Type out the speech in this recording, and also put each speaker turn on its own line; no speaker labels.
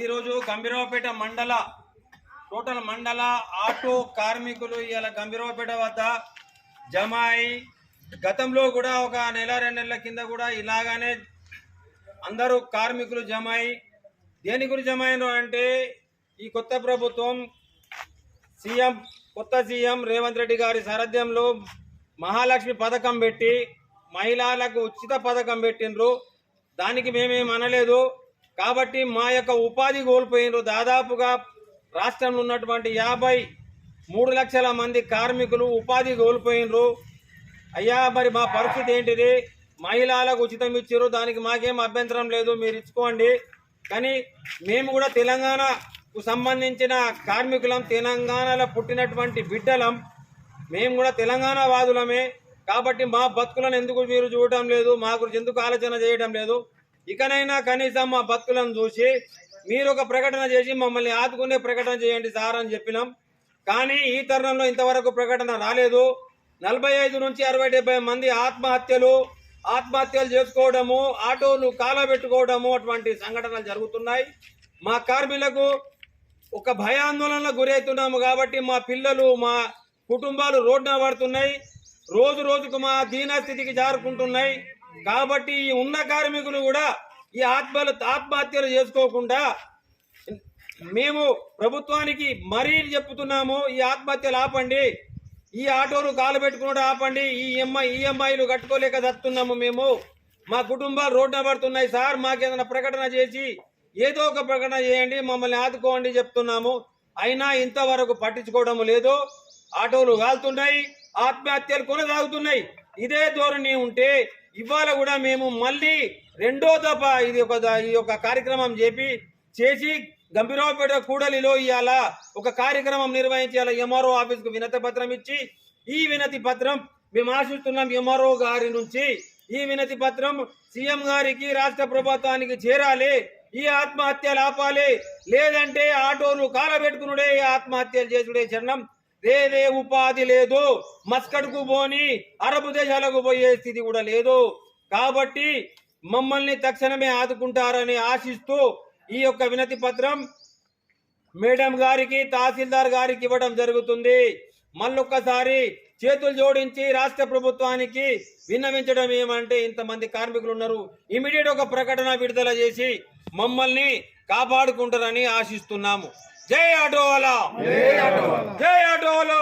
ఈరోజు గంభీరావుపేట మండల టోటల్ మండల ఆటో కార్మికులు ఇవాళ గంభీరావుపేట వద్ద. జమాయి గతంలో కూడా ఒక నెల రెండు నెలల కింద కూడా ఇలాగానే అందరూ కార్మికులు జమాయి. దేని గురించి జమాయిను అంటే ఈ కొత్త ప్రభుత్వం సీఎం కొత్త సీఎం రేవంత్ రెడ్డి గారి సారథ్యంలో మహాలక్ష్మి పథకం పెట్టి మహిళలకు ఉచిత పథకం పెట్టినరు దానికి మేమేం అనలేదు కాబట్టి మా యొక్క ఉపాధి కోల్పోయినారు. దాదాపుగా రాష్ట్రంలో ఉన్నటువంటి యాభై మూడు లక్షల మంది కార్మికులు ఉపాధి కోల్పోయినరు. అయ్యా మరి మా పరిస్థితి ఏంటిది? మహిళలకు ఉచితం ఇచ్చారు దానికి మాకేం అభ్యంతరం లేదు. మీరు ఇచ్చుకోండి. కానీ మేము కూడా తెలంగాణకు సంబంధించిన కార్మికులం తెలంగాణలో పుట్టినటువంటి బిడ్డలం. మేము కూడా తెలంగాణ వాదులమే కాబట్టి మా బతుకులను ఎందుకు మీరు చూడటం లేదు? మా గురించి ఎందుకు ఆలోచన చేయడం లేదు? ఇకనైనా కనీసం మా బతుకులను చూసి మీరు ఒక ప్రకటన చేసి మమ్మల్ని ఆదుకునే ప్రకటన చేయండి సార్ అని చెప్పినాం. కానీ ఈ తరుణంలో ఇంతవరకు ప్రకటన రాలేదు. నలభై ఐదు నుంచి అరవై డెబ్బై మంది ఆత్మహత్యలు ఆత్మహత్యలు చేసుకోవడము ఆటోలు కాలబెట్టుకోవడము అటువంటి సంఘటనలు జరుగుతున్నాయి. మా కార్మికులకు ఒక భయాందోళనకు గురవుతున్నాము కాబట్టి మా పిల్లలు మా కుటుంబాలు రోడ్డున పడుతున్నాయి. రోజు రోజుకు మా దీనస్థితికి జారుకుంటున్నాయి. కాబట్టి ఈ ఉన్న కార్మికులు కూడా ఈ ఆత్మలు ఆత్మహత్యలు చేసుకోకుండా మేము ప్రభుత్వానికి మరీ చెప్తున్నాము ఈ ఆత్మహత్యలు ఆపండి ఈ ఆటోలు కాలు పెట్టుకుని ఆపండి ఈ ఎంఐ ఈఎంఐలు కట్టుకోలేక చస్తున్నాము మేము. మా కుటుంబాలు రోడ్డున పడుతున్నాయి సార్ మాకేదైనా ప్రకటన చేసి ఏదో ఒక ప్రకటన చేయండి మమ్మల్ని ఆదుకోండి చెప్తున్నాము. అయినా ఇంతవరకు పట్టించుకోవడం లేదు. ఆటోలు కాలుతున్నాయి. ఆత్మహత్యలు కొనసాగుతున్నాయి ఇదే ధోరణి ఉంటే ఇవాళ కూడా మేము మళ్ళీ రెండో దఫ ఇది ఒక ఈ యొక్క కార్యక్రమం చెప్పి చేసి గంభీరావుపేట కూడలిలో ఇవాళ ఒక కార్యక్రమం నిర్వహించాల. ఎంఆర్ఓ ఆఫీస్కు వినతి పత్రం ఇచ్చి ఈ వినతి పత్రం మేము ఆశిస్తున్నాం ఎంఆర్ఓ గారి నుంచి. ఈ వినతి పత్రం సీఎం గారికి రాష్ట్ర ప్రభుత్వానికి చేరాలి. ఈ ఆత్మహత్యలు ఆపాలి. లేదంటే ఆటోలు కాలబెట్టుకునుడే ఆత్మహత్యలు చేసుడే చరణం. వేరే ఉపాధి లేదు. మస్కట్కు పోని అరబ్ దేశాలకు పోయే స్థితి కూడా లేదు. కాబట్టి మమ్మల్ని తక్షణమే ఆదుకుంటారని ఆశిస్తూ ఈ యొక్క వినతి పత్రం మేడం గారికి తహసీల్దార్ గారికి ఇవ్వడం జరుగుతుంది. మళ్ళొక్కసారి చేతులు జోడించి రాష్ట్ర ప్రభుత్వానికి విన్నవించడం ఏమంటే ఇంతమంది కార్మికులు ఉన్నారు. ఇమీడియట్ ఒక ప్రకటన విడుదల చేసి మమ్మల్ని కాపాడుకుంటారని ఆశిస్తున్నాము. జై ఆటో వాళ్ళ జై ఆటో వాళ్ళు